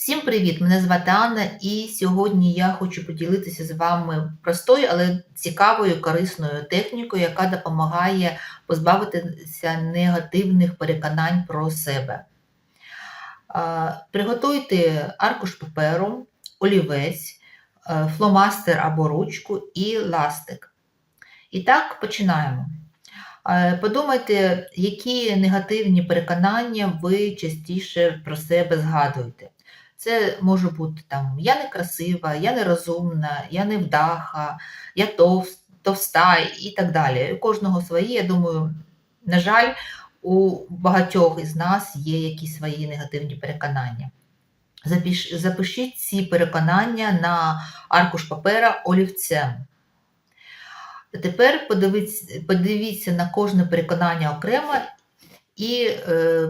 Всім привіт! Мене звати Анна, і сьогодні я хочу поділитися з вами простою, але цікавою, корисною технікою, яка допомагає позбавитися негативних переконань про себе. Приготуйте аркуш паперу, олівець, е, фломастер або ручку і ластик. І так, починаємо. Е, Подумайте, які негативні переконання ви частіше про себе згадуєте. Це може бути там я некрасива, я нерозумна, я невдаха, я товс- товста і так далі. У кожного свої, я думаю, на жаль, у багатьох із нас є якісь свої негативні переконання. Запишіть ці переконання на аркуш папера олівцем. Тепер подивіться, подивіться на кожне переконання окремо і е,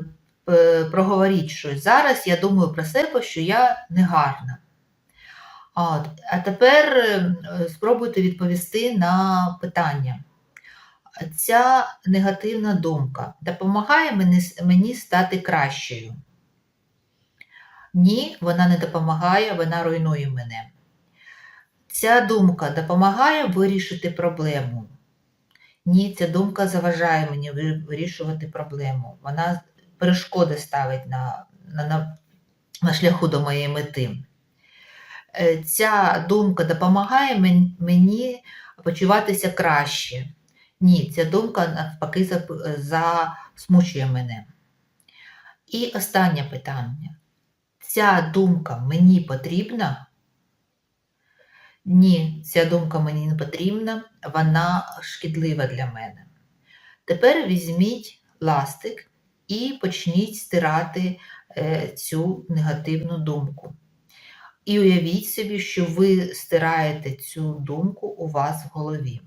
проговоріть щось. Зараз я думаю про себе, що я негарна. От, а тепер е, спробуйте відповісти на питання. Ця негативна думка допомагає мені, мені стати кращою? Ні, вона не допомагає, вона руйнує мене. Ця думка допомагає вирішити проблему. Ні, ця думка заважає мені вирішувати проблему. Вона перешкоди ставить на, на, на, на шляху до моєї мети. Е, Ця думка допомагає мені почуватися краще. Ні, ця думка навпаки засмучує мене. І останнє питання. Ця думка мені потрібна? Ні, ця думка мені не потрібна, вона шкідлива для мене. Тепер візьміть ластик і почніть стирати е, цю негативну думку. І уявіть собі, що ви стираєте цю думку у вас в голові.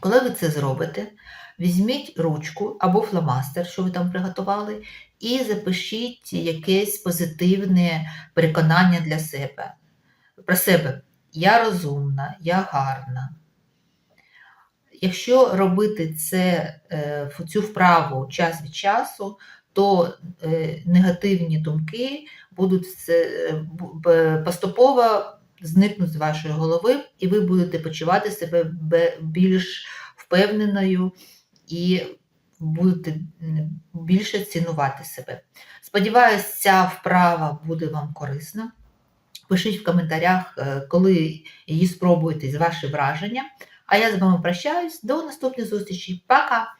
Коли ви це зробите, візьміть ручку або фломастер, що ви там приготували, і запишіть якесь позитивне переконання для себе. Про себе. Я розумна, я гарна. Якщо робити це, е, цю вправу час від часу, то е, негативні думки будуть е, поступово зникнуть з вашої голови, і ви будете почувати себе більш впевненою і будете більше цінувати себе. Сподіваюсь, ця вправа буде вам корисна. Пишіть в коментарях, коли її спробуєте, ваші враження. А я з вами прощаюсь. До наступних зустрічей. Пока!